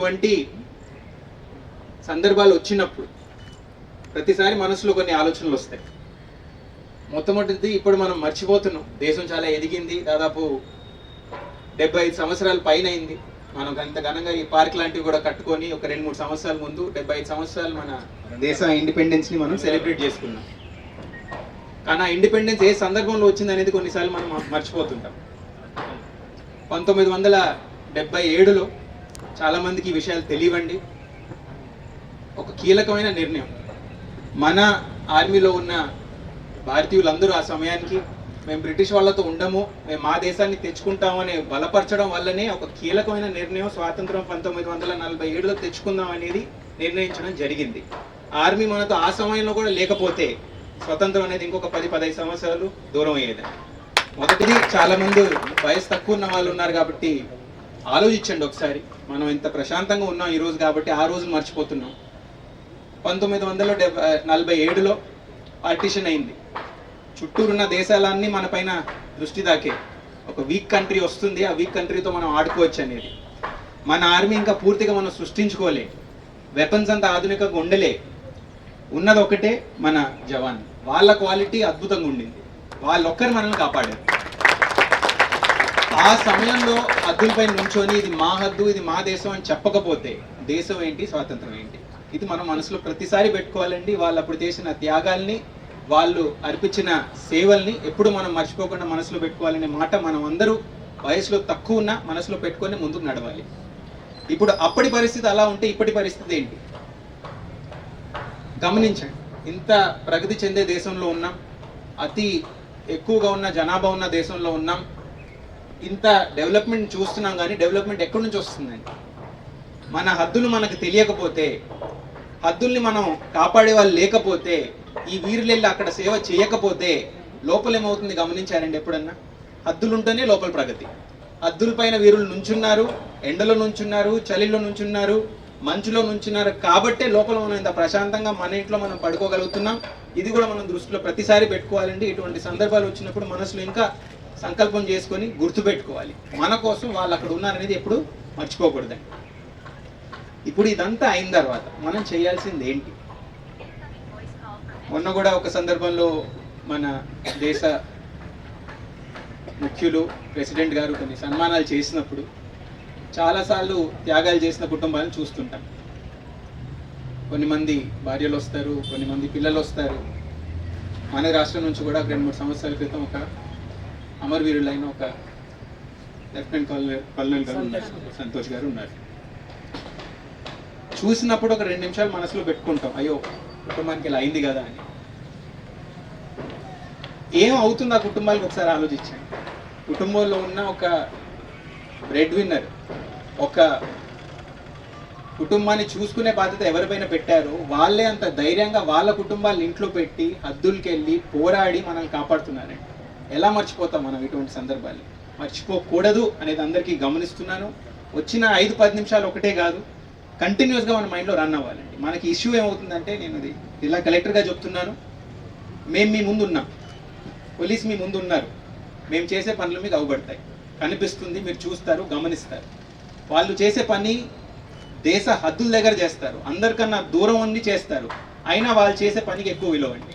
ఇటువంటి సందర్భాలు వచ్చినప్పుడు ప్రతిసారి మనసులో కొన్ని ఆలోచనలు వస్తాయి. మొట్టమొదటిది ఇప్పుడు మనం మర్చిపోతున్నాం. దేశం చాలా ఎదిగింది. దాదాపు డెబ్బై ఐదు సంవత్సరాలు పైన అయింది మనం అంత ఘనంగా ఈ పార్క్ లాంటివి కూడా కట్టుకొని ఒక రెండు మూడు సంవత్సరాల ముందు డెబ్బై ఐదు సంవత్సరాలు మన దేశ ఇండిపెండెన్స్ని మనం సెలబ్రేట్ చేసుకున్నాం. కానీ ఆ ఇండిపెండెన్స్ ఏ సందర్భంలో వచ్చింది అనేది కొన్నిసార్లు మనం మర్చిపోతుంటాం. పంతొమ్మిది వందల డెబ్బై ఏడులో చాలా మందికి ఈ విషయాలు తెలియవండి. ఒక కీలకమైన నిర్ణయం. మన ఆర్మీలో ఉన్న భారతీయులందరూ ఆ సమయానికి మేము బ్రిటిష్ వాళ్ళతో ఉండము మేము మా దేశాన్ని తెచ్చుకుంటామని బలపరచడం వల్లనే ఒక కీలకమైన నిర్ణయం స్వాతంత్రం పంతొమ్మిది వందల నలభై ఏడులో తెచ్చుకుందాం అనేది నిర్ణయించడం జరిగింది. ఆర్మీ మనతో ఆ సమయంలో కూడా లేకపోతే స్వతంత్రం అనేది ఇంకొక పది పదహైదు సంవత్సరాలు దూరం అయ్యేది. మొదటిది చాలామంది వయసు తక్కువ ఉన్న వాళ్ళు ఉన్నారు కాబట్టి ఆలోచించండి ఒకసారి. మనం ఇంత ప్రశాంతంగా ఉన్నాం ఈరోజు కాబట్టి ఆ రోజు మర్చిపోతున్నాం. పంతొమ్మిది వందల డెబ్బై నలభై ఏడులో పార్టిషన్ అయింది. చుట్టూరున్న దేశాలన్నీ మన పైన దృష్టి దాకే. ఒక వీక్ కంట్రీ వస్తుంది ఆ వీక్ కంట్రీతో మనం ఆడుకోవచ్చు అనేది. మన ఆర్మీ ఇంకా పూర్తిగా మనం సృష్టించుకోలే. వెపన్స్ అంత ఆధునికంగా ఉండలే. ఉన్నది ఒకటే మన జవాన్. వాళ్ళ క్వాలిటీ అద్భుతంగా ఉండింది. వాళ్ళొక్కరు మనల్ని కాపాడారు. ఆ సమయంలో హద్దులపై నుంచొని ఇది మా హద్దు ఇది మా దేశం అని చెప్పకపోతే దేశం ఏంటి స్వాతంత్రం ఏంటి? ఇది మనం మనసులో ప్రతిసారి పెట్టుకోవాలండి. వాళ్ళు అప్పుడు చేసిన త్యాగాల్ని వాళ్ళు అర్పించిన సేవల్ని ఎప్పుడు మనం మర్చిపోకుండా మనసులో పెట్టుకోవాలనే మాట మనం అందరూ వయసులో తక్కువ ఉన్న మనసులో పెట్టుకొని ముందుకు నడవాలి. ఇప్పుడు అప్పటి పరిస్థితి అలా ఉంటే ఇప్పటి పరిస్థితి ఏంటి? గమనించండి. ఇంత ప్రగతి చెందే దేశంలో ఉన్నాం. అతి ఎక్కువగా ఉన్న జనాభా ఉన్న దేశంలో ఉన్నాం. ఇంత డెవలప్మెంట్ చూస్తున్నాం కానీ డెవలప్మెంట్ ఎక్కడి నుంచి వస్తుందండి? మన హద్దులు మనకు తెలియకపోతే హద్దుల్ని మనం కాపాడే వాళ్ళు లేకపోతే ఈ వీరులెళ్ళి అక్కడ సేవ చేయకపోతే లోపలేమవుతుంది గమనించారండి ఎప్పుడన్నా? హద్దులు ఉంటేనే లోపల ప్రగతి. హద్దుల పైన వీరులు నుంచున్నారు ఎండలో నుంచున్నారు చలిలో నుంచున్నారు మంచులో నుంచున్నారు కాబట్టే లోపల మనం ఇంత ప్రశాంతంగా మన ఇంట్లో మనం పడుకోగలుగుతున్నాం. ఇది కూడా మనం దృష్టిలో ప్రతిసారి పెట్టుకోవాలండి. ఇటువంటి సందర్భాలు వచ్చినప్పుడు మనసులో ఇంకా సంకల్పం చేసుకొని గుర్తుపెట్టుకోవాలి. మన కోసం వాళ్ళు అక్కడ ఉన్నారనేది ఎప్పుడు మర్చిపోకూడదండి ఇప్పుడు ఇదంతా అయిన తర్వాత మనం చేయాల్సింది ఏంటి? మొన్న కూడా ఒక సందర్భంలో మన దేశ ముఖ్యులు ప్రెసిడెంట్ గారు కొన్ని సన్మానాలు చేసినప్పుడు చాలాసార్లు త్యాగాలు చేసిన కుటుంబాలను చూస్తుంటాం. కొన్ని మంది భార్యలు వస్తారు కొన్ని మంది పిల్లలు వస్తారు. మన రాష్ట్రం నుంచి కూడా ఒక రెండు మూడు సంవత్సరాల క్రితం ఒక అమరవీరులైన ఒక లెఫ్టినెంట్ కల్నల్ కల్నల్ గారు ఉన్నారు. సంతోష్ గారు. ఉన్నారు. చూసినప్పుడు ఒక రెండు నిమిషాలు మనసులో పెట్టుకుంటాం. అయ్యో కుటుంబానికి ఇలా అయింది కదా అని. ఏం అవుతుంది ఆ కుటుంబాలకు ఒకసారి ఆలోచించండి. కుటుంబంలో ఉన్న ఒక బ్రెడ్ విన్నర్ ఒక కుటుంబాన్ని చూసుకునే బాధ్యత ఎవరిపైన పెట్టారో వాళ్ళే అంత ధైర్యంగా వాళ్ళ కుటుంబాలను ఇంట్లో పెట్టి హద్దులకి వెళ్ళి పోరాడి మనల్ని కాపాడుతున్నారండి. ఎలా మర్చిపోతాం మనం ఇటువంటి సందర్భాలు మర్చిపోకూడదు అనేది అందరికీ గమనిస్తున్నాను. వచ్చిన ఐదు పది నిమిషాలు ఒకటే కాదు కంటిన్యూస్గా మన మైండ్లో రన్ అవ్వాలండి. మనకి ఇష్యూ ఏమవుతుందంటే నేను అది ఇలా కలెక్టర్గా చెప్తున్నాను. మేము మీ ముందు ఉన్నాం పోలీస్ మీ ముందు ఉన్నారు మేము చేసే పనులు మీకు అవ్వబడతాయి కనిపిస్తుంది మీరు చూస్తారు గమనిస్తారు. వాళ్ళు చేసే పని దేశ హద్దుల దగ్గర చేస్తారు. అందరికన్నా దూరం ఉండి చేస్తారు. అయినా వాళ్ళు చేసే పనికి ఎక్కువ విలువ అండి.